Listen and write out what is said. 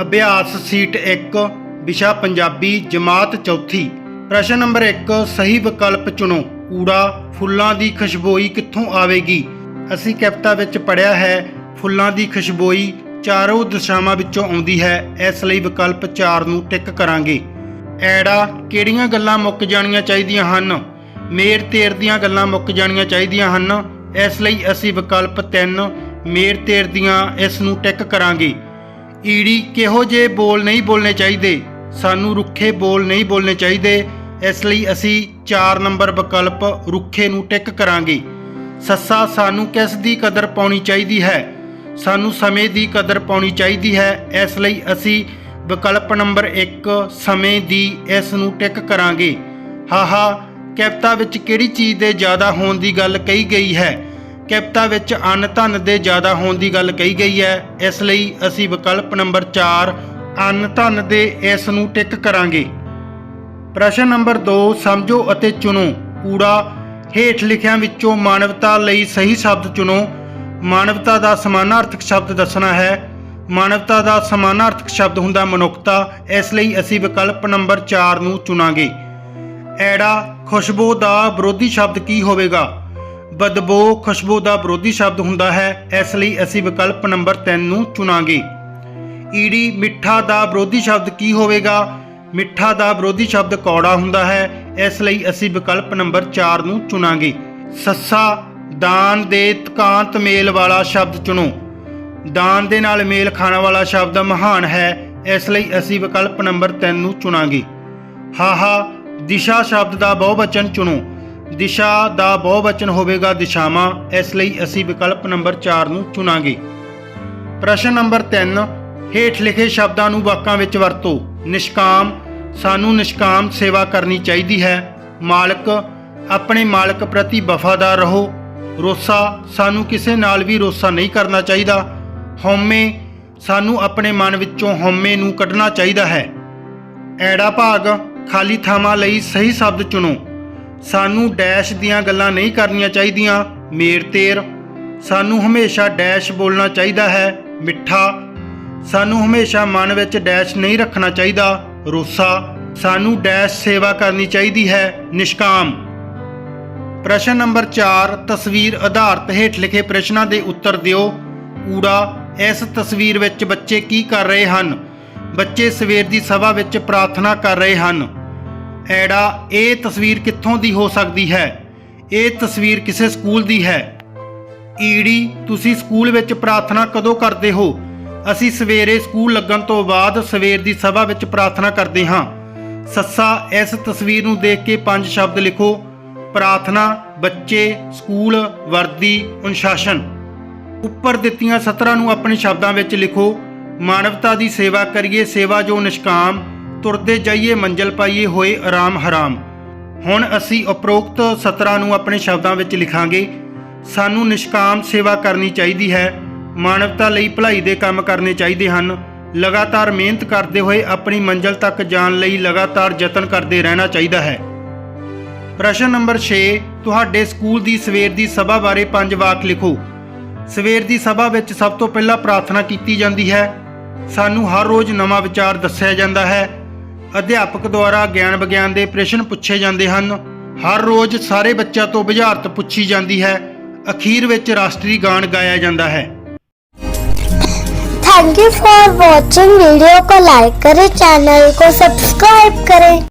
ਅਭਿਆਸ ਸੀਟ 1 ਵਿਸ਼ਾ ਪੰਜਾਬੀ, ਜਮਾਤ ਚੌਥੀ। ਪ੍ਰਸ਼ਨ ਨੰਬਰ 1 ਸਹੀ ਵਿਕਲਪ ਚੁਣੋ। ਕੂੜਾ, ਫੁੱਲਾਂ ਦੀ ਖੁਸ਼ਬੋਈ ਕਿੱਥੋਂ ਆਵੇਗੀ? ਅਸੀਂ ਕਵਿਤਾ ਵਿੱਚ ਪੜਿਆ ਹੈ, ਫੁੱਲਾਂ ਦੀ ਖੁਸ਼ਬੋਈ ਚਾਰੋਂ ਦਿਸ਼ਾਵਾਂ ਵਿੱਚੋਂ ਆਉਂਦੀ ਹੈ, ਇਸ ਲਈ ਵਿਕਲਪ 4 ਨੂੰ ਟਿਕ ਕਰਾਂਗੇ। ਐੜਾ, ਕਿਹੜੀਆਂ ਗੱਲਾਂ ਮੁੱਕ ਜਾਣੀਆਂ ਚਾਹੀਦੀਆਂ ਹਨ? ਮੇਰ ਤੇਰ ਦੀਆਂ ਗੱਲਾਂ ਮੁੱਕ ਜਾਣੀਆਂ ਚਾਹੀਦੀਆਂ ਹਨ, ਇਸ ਲਈ ਅਸੀਂ ਵਿਕਲਪ 3 ਮੇਰ ਤੇਰ ਦੀਆਂ ਇਸ ਨੂੰ ਟਿਕ ਕਰਾਂਗੇ। ਈੜੀ ਕਿਹੋ ਜਿਹੇ ਬੋਲ ਨਹੀਂ ਬੋਲਣੇ ਚਾਹੀਦੇ? ਸਾਨੂੰ ਰੁੱਖੇ ਬੋਲ ਨਹੀਂ ਬੋਲਣੇ ਚਾਹੀਦੇ। ਇਸ ਲਈ ਅਸੀਂ 4 ਨੰਬਰ ਵਿਕਲਪ ਰੁੱਖੇ ਨੂੰ ਟਿਕ ਕਰਾਂਗੇ। ਸੱਸਾ, ਸਾਨੂੰ ਕਿਸ ਦੀ ਕਦਰ ਪਾਉਣੀ ਚਾਹੀਦੀ ਹੈ? ਸਾਨੂੰ ਸਮੇਂ ਦੀ ਕਦਰ ਪਾਉਣੀ ਚਾਹੀਦੀ ਹੈ। ਇਸ ਲਈ ਅਸੀਂ ਵਿਕਲਪ ਨੰਬਰ 1 ਸਮੇਂ ਦੀ ਇਸ ਨੂੰ ਟਿਕ ਕਰਾਂਗੇ। ਹਾਹਾ, ਕਵਿਤਾ ਵਿੱਚ ਕਿਹੜੀ ਚੀਜ਼ ਦੇ ਜ਼ਿਆਦਾ ਹੋਣ ਦੀ ਗੱਲ ਕਹੀ ਗਈ ਹੈ? ਕਵਿਤਾ ਵਿੱਚ ਅੰਨ ਧਨ ਦੇ ਜ਼ਿਆਦਾ ਹੋਣ ਦੀ ਗੱਲ ਕਹੀ ਗਈ ਹੈ। ਇਸ ਲਈ ਅਸੀਂ ਵਿਕਲਪ ਨੰਬਰ 4 ਅੰਨ ਧਨ ਦੇ ਇਸ ਨੂੰ ਟਿਕ ਕਰਾਂਗੇ। ਪ੍ਰਸ਼ਨ ਨੰਬਰ 2 ਸਮਝੋ ਅਤੇ ਚੁਣੋ। ਕੂੜਾ ਹੇਠ ਲਿਖਿਆਂ ਵਿੱਚੋਂ ਮਾਨਵਤਾ ਲਈ ਸਹੀ ਸ਼ਬਦ ਚੁਣੋ। ਮਾਨਵਤਾ ਦਾ ਸਮਾਨਾਰਥਕ ਸ਼ਬਦ ਦੱਸਣਾ ਹੈ। ਮਾਨਵਤਾ ਦਾ ਸਮਾਨਾਰਥਕ ਸ਼ਬਦ ਹੁੰਦਾ ਮਨੁੱਖਤਾ। ਇਸ ਲਈ ਅਸੀਂ ਵਿਕਲਪ ਨੰਬਰ 4 ਨੂੰ ਚੁਣਾਂਗੇ। ਐੜਾ ਖੁਸ਼ਬੂ ਦਾ ਵਿਰੋਧੀ ਸ਼ਬਦ ਕੀ ਹੋਵੇਗਾ? ਬਦਬੋ ਖੁਸ਼ਬੂ ਦਾ ਵਿਰੋਧੀ ਸ਼ਬਦ ਹੁੰਦਾ ਹੈ, ਇਸ ਲਈ ਅਸੀਂ ਵਿਕਲਪ ਨੰਬਰ 3 ਨੂੰ ਚੁਣਾਂਗੇ। ਈੜੀ ਮਿੱਠਾ ਦਾ ਵਿਰੋਧੀ ਸ਼ਬਦ ਕੀ ਹੋਵੇਗਾ? ਮਿੱਠਾ ਦਾ ਵਿਰੋਧੀ ਸ਼ਬਦ ਕੌੜਾ ਹੁੰਦਾ ਹੈ, ਇਸ ਲਈ ਅਸੀਂ ਵਿਕਲਪ ਨੰਬਰ 4 ਨੂੰ ਚੁਣਾਂਗੇ। ਸੱਸਾ, ਦਾਨ ਦੇ ਤਕਾਂਤ ਮੇਲ ਵਾਲਾ ਸ਼ਬਦ ਚੁਣੋ। ਦਾਨ ਦੇ ਨਾਲ ਮੇਲ ਖਾਣ ਵਾਲਾ ਸ਼ਬਦ ਮਹਾਨ ਹੈ, ਇਸ ਲਈ ਅਸੀਂ ਵਿਕਲਪ ਨੰਬਰ 3 ਨੂੰ ਚੁਣਾਂਗੇ। ਹਾਹਾ, ਦਿਸ਼ਾ ਸ਼ਬਦ ਦਾ ਬਹੁਵਚਨ ਚੁਣੋ। ਦਿਸ਼ਾ ਦਾ ਬਹੁਵਚਨ ਹੋਵੇਗਾ ਦਿਸ਼ਾਵਾਂ, ਇਸ ਲਈ ਅਸੀਂ ਵਿਕਲਪ ਨੰਬਰ 4 ਨੂੰ ਚੁਣਾਂਗੇ। ਪ੍ਰਸ਼ਨ ਨੰਬਰ 3 ਹੇਠ ਲਿਖੇ ਸ਼ਬਦਾਂ ਨੂੰ ਵਾਕਾਂ ਵਿੱਚ ਵਰਤੋ। ਨਿਸ਼ਕਾਮ, ਸਾਨੂੰ ਨਿਸ਼ਕਾਮ ਸੇਵਾ ਕਰਨੀ ਚਾਹੀਦੀ ਹੈ। ਮਾਲਕ, ਆਪਣੇ ਮਾਲਕ ਪ੍ਰਤੀ ਵਫਾਦਾਰ ਰਹੋ। ਰੋਸਾ, ਸਾਨੂੰ ਕਿਸੇ ਨਾਲ ਵੀ ਰੋਸਾ ਨਹੀਂ ਕਰਨਾ ਚਾਹੀਦਾ। ਹਉਮੈ, ਸਾਨੂੰ ਆਪਣੇ ਮਨ ਵਿੱਚੋਂ ਹਉਮੈ ਨੂੰ ਕੱਢਣਾ ਚਾਹੀਦਾ ਹੈ। ਐੜਾ ਭਾਗ, ਖਾਲੀ ਥਾਵਾਂ ਲਈ ਸਹੀ ਸ਼ਬਦ ਚੁਣੋ। ਸਾਨੂੰ ਡੈਸ਼ ਦੀਆਂ ਗੱਲਾਂ ਨਹੀਂ ਕਰਨੀਆਂ ਚਾਹੀਦੀਆਂ। ਮੇਰ ਤੇਰ, ਸਾਨੂੰ ਹਮੇਸ਼ਾ ਡੈਸ਼ ਬੋਲਣਾ ਚਾਹੀਦਾ ਹੈ, ਮਿੱਠਾ। ਸਾਨੂੰ ਹਮੇਸ਼ਾ ਮਨ ਵਿੱਚ ਡੈਸ਼ ਨਹੀਂ ਰੱਖਣਾ ਚਾਹੀਦਾ, ਰੋਸਾ। ਸਾਨੂੰ ਡੈਸ਼ ਸੇਵਾ ਕਰਨੀ ਚਾਹੀਦੀ ਹੈ, ਨਿਸ਼ਕਾਮ। ਪ੍ਰਸ਼ਨ ਨੰਬਰ 4 ਤਸਵੀਰ ਆਧਾਰਿਤ ਹੇਠ ਲਿਖੇ ਪ੍ਰਸ਼ਨਾਂ ਦੇ ਉੱਤਰ ਦਿਓ। ਕੂੜਾ, ਇਸ ਤਸਵੀਰ ਵਿੱਚ ਬੱਚੇ ਕੀ ਕਰ ਰਹੇ ਹਨ? ਬੱਚੇ ਸਵੇਰ ਦੀ ਸਭਾ ਵਿੱਚ ਪ੍ਰਾਰਥਨਾ ਕਰ ਰਹੇ ਹਨ। ਐੜਾ ਇਹ ਤਸਵੀਰ ਕਿੱਥੋਂ ਦੀ ਹੋ ਸਕਦੀ ਹੈ? ਇਹ ਤਸਵੀਰ ਕਿਸੇ ਸਕੂਲ ਦੀ ਹੈ? ਈੜੀ, ਤੁਸੀਂ ਸਕੂਲ ਵਿੱਚ ਪ੍ਰਾਰਥਨਾ ਕਦੋਂ ਕਰਦੇ ਹੋ? ਅਸੀਂ ਸਵੇਰੇ ਸਕੂਲ ਲੱਗਣ ਤੋਂ ਬਾਅਦ ਸਵੇਰ ਦੀ ਸਭਾ ਵਿੱਚ ਪ੍ਰਾਰਥਨਾ ਕਰਦੇ ਹਾਂ। ਸੱਸਾ, ਇਸ ਤਸਵੀਰ ਨੂੰ ਦੇਖ ਕੇ ਪੰਜ ਸ਼ਬਦ ਲਿਖੋ। ਪ੍ਰਾਰਥਨਾ, ਬੱਚੇ, ਸਕੂਲ, ਵਰਦੀ, ਅਨੁਸ਼ਾਸਨ। ਉੱਪਰ ਦਿੱਤੀਆਂ ਸਤਰਾਂ ਨੂੰ ਆਪਣੇ ਸ਼ਬਦਾਂ ਵਿੱਚ ਲਿਖੋ। ਮਾਨਵਤਾ ਦੀ ਸੇਵਾ ਕਰੀਏ, ਸੇਵਾ ਜੋ ਨਿਸ਼ਕਾਮ ਤੁਰਦੇ ਜਾਈਏ, ਮੰਜ਼ਲ ਪਾਈਏ ਹੋਏ ਆਰਾਮ ਹਰਾਮ। ਹੁਣ ਅਸੀਂ ਉਪਰੋਕਤ ਸਤਰਾਂ ਨੂੰ ਆਪਣੇ ਸ਼ਬਦਾਂ ਵਿੱਚ ਲਿਖਾਂਗੇ। ਸਾਨੂੰ ਨਿਸ਼ਕਾਮ ਸੇਵਾ ਕਰਨੀ ਚਾਹੀਦੀ ਹੈ। ਮਾਨਵਤਾ ਲਈ ਭਲਾਈ ਦੇ ਕੰਮ ਕਰਨੇ ਚਾਹੀਦੇ ਹਨ। ਲਗਾਤਾਰ ਮਿਹਨਤ ਕਰਦੇ ਹੋਏ ਆਪਣੀ ਮੰਜ਼ਲ ਤੱਕ ਜਾਣ ਲਈ ਲਗਾਤਾਰ ਯਤਨ ਕਰਦੇ ਰਹਿਣਾ ਚਾਹੀਦਾ ਹੈ। ਪ੍ਰਸ਼ਨ ਨੰਬਰ 6 ਤੁਹਾਡੇ ਸਕੂਲ ਦੀ ਸਵੇਰ ਦੀ ਸਭਾ ਬਾਰੇ ਪੰਜ ਵਾਕ ਲਿਖੋ। ਸਵੇਰ ਦੀ ਸਭਾ ਵਿੱਚ ਸਭ ਤੋਂ ਪਹਿਲਾਂ ਪ੍ਰਾਰਥਨਾ ਕੀਤੀ ਜਾਂਦੀ ਹੈ। ਸਾਨੂੰ ਹਰ ਰੋਜ਼ ਨਵਾਂ ਵਿਚਾਰ ਦੱਸਿਆ ਜਾਂਦਾ ਹੈ। ਅਧਿਆਪਕ ਦੁਆਰਾ ਗਿਆਨ ਵਿਗਿਆਨ ਦੇ ਪ੍ਰਸ਼ਨ ਪੁੱਛੇ ਜਾਂਦੇ ਹਨ ਹਰ ਰੋਜ਼ ਸਾਰੇ ਬੱਚਿਆਂ ਤੋਂ ਬੁਝਾਰਤ ਪੁੱਛੀ ਜਾਂਦੀ ਹੈ ਅਖੀਰ ਵਿੱਚ ਰਾਸ਼ਟਰੀ ਗਾਨ ਗਾਇਆ ਜਾਂਦਾ ਹੈ thank you for watching video को लाइक करें चैनल को सब्सक्राइब करें